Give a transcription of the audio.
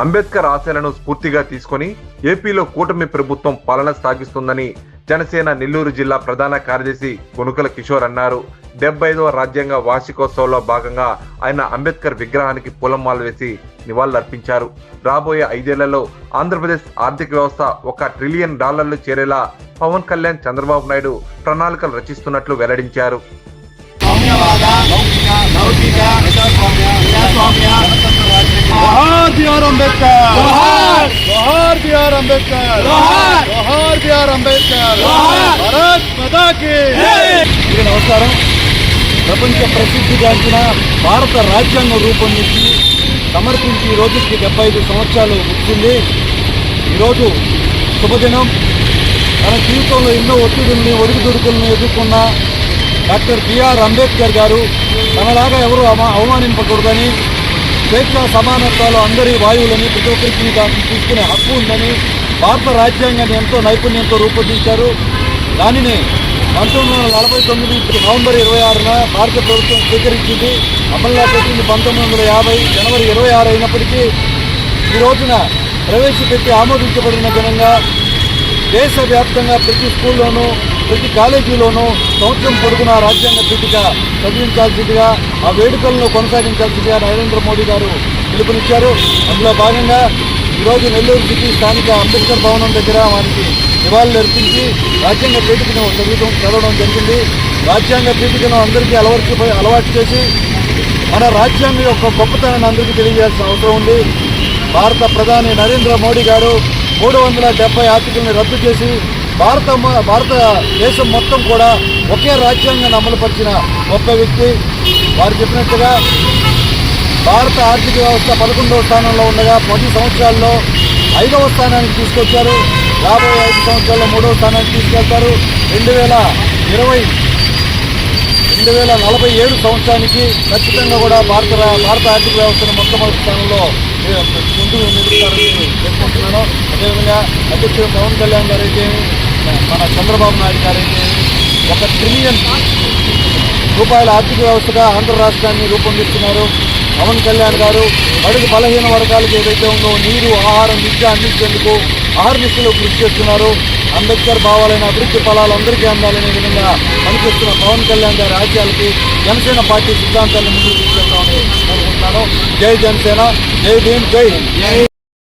అంబేద్కర్ ఆశయాలను స్ఫూర్తిగా తీసుకొని ఏపీలో కూటమి ప్రభుత్వం పాలన సాగిస్తుందని జనసేన నెల్లూరు జిల్లా ప్రధాన కార్యదర్శి కొనుకల కిషోర్ అన్నారు. డెబ్బై ఐదవ రాజ్యాంగ వార్షికోత్సవంలో భాగంగా ఆయన అంబేద్కర్ విగ్రహానికి పూలమాల వేసి నివాళులర్పించారు. రాబోయే ఐదేళ్ళలో ఆంధ్రప్రదేశ్ ఆర్థిక వ్యవస్థ ఒక ట్రిలియన్ డాలర్లు చేరేలా పవన్ కళ్యాణ్ చంద్రబాబు నాయుడు ప్రణాళికలు రచిస్తున్నట్లు వెల్లడించారు. అంబేద్కర్ జోహార్ బిఆర్ అంబేద్కర్ బిఆర్ అంబేద్కర్ భారత్ మదాకి నమస్కారం. ప్రపంచ ప్రసిద్ధిగాంచిన భారత రాజ్యాంగం రూపొందించి సమర్పించి ఈ రోజుకి డెబ్బై ఐదు సంవత్సరాలు ముగిసింది. ఈరోజు శుభదినం. తన జీవితంలో ఎన్నో ఒత్తిడుల్ని ఒడిదుడుకులను ఎదుర్కొన్న డాక్టర్ బిఆర్ అంబేద్కర్ గారు తనలాగా ఎవరు అవమానింపకూడదని స్వేచ్ఛ సమానత్వాలు అందరి వాయువులని ప్రతి ఒక్కరికి దాన్ని తీసుకునే హక్కు ఉందని భారత రాజ్యాంగాన్ని ఎంతో నైపుణ్యంతో రూపొందించారు. దానిని పంతొమ్మిది వందల నలభై తొమ్మిది నవంబర్ ఇరవై ఆరున భారత ప్రభుత్వం స్వీకరించింది. అమల్లో పెట్టింది పంతొమ్మిది వందల యాభై జనవరి ఇరవై ఆరు అయినప్పటికీ ఈ రోజున ప్రవేశపెట్టి ఆమోదించబడిన దినంగా దేశవ్యాప్తంగా ప్రతి స్కూల్లోనూ ప్రతి కాలేజీలోనూ సంవత్సరం పొడుగున రాజ్యాంగ పీఠిక చదివించాల్సిందిగా ఆ వేడుకలను కొనసాగించాల్సిందిగా నరేంద్ర మోడీ గారు పిలుపునిచ్చారు. అందులో భాగంగా ఈరోజు నెల్లూరు సిటీ స్థానిక అంబేద్కర్ భవనం దగ్గర వారికి నివాళులు అర్పించి రాజ్యాంగ పీఠికను చదువుతూ చదవడం జరిగింది. రాజ్యాంగ పీఠికను అందరికీ అలవర్చి అలవాటు చేసి మన రాజ్యాంగం యొక్క గొప్పతనాన్ని అందరికీ తెలియజేయాల్సిన అవసరం ఉంది. భారత ప్రధాని నరేంద్ర మోడీ గారు మూడు వందల డెబ్బై ఆర్టికల్ని రద్దు చేసి భారత భారతదేశం మొత్తం కూడా ఒకే రాజ్యాంగాన్ని అమలుపరిచిన గొప్ప వ్యక్తి. వారు చెప్పినట్టుగా భారత ఆర్థిక వ్యవస్థ పదకొండవ స్థానంలో ఉండగా పది సంవత్సరాల్లో ఐదవ స్థానానికి తీసుకొచ్చారు. రాబోయే ఐదు సంవత్సరాల్లో మూడవ స్థానానికి తీసుకెళ్తారు. రెండు వేల ఇరవై రెండు వేల నలభై ఏడు సంవత్సరానికి ఖచ్చితంగా కూడా భారత భారత ఆర్థిక వ్యవస్థను మొట్టమొదటి స్థానంలో ముందుకు ముందు నిలుపుతారని పేర్కొంటున్నాను అదేవిధంగా అధ్యక్షుడు పవన్ కళ్యాణ్ గారు అయితే మన చంద్రబాబు నాయుడు గారు ఒక ట్రిలియన్ రూపాయల ఆర్థిక వ్యవస్థగా ఆంధ్ర రాష్ట్రాన్ని రూపొందిస్తున్నారు. పవన్ కళ్యాణ్ గారు బడుగు బలహీన వర్గాలకు ఏదైతే ఉందో నీరు ఆహారం విద్య అందించేందుకు ఆహార కృషి చేస్తున్నారు. అంబేద్కర్ భావాలైన అభివృద్ధి ఫలాలు అందరికీ అందాలనే విధంగా పనిచేస్తున్న పవన్ కళ్యాణ్ గారి రాజ్యాలకి జనసేన పార్టీ సిద్ధాంతాలను ముందుకు తీసుకెళ్తామని అనుకుంటున్నాను జై జనసేన జై భీమ్ జై హింద్.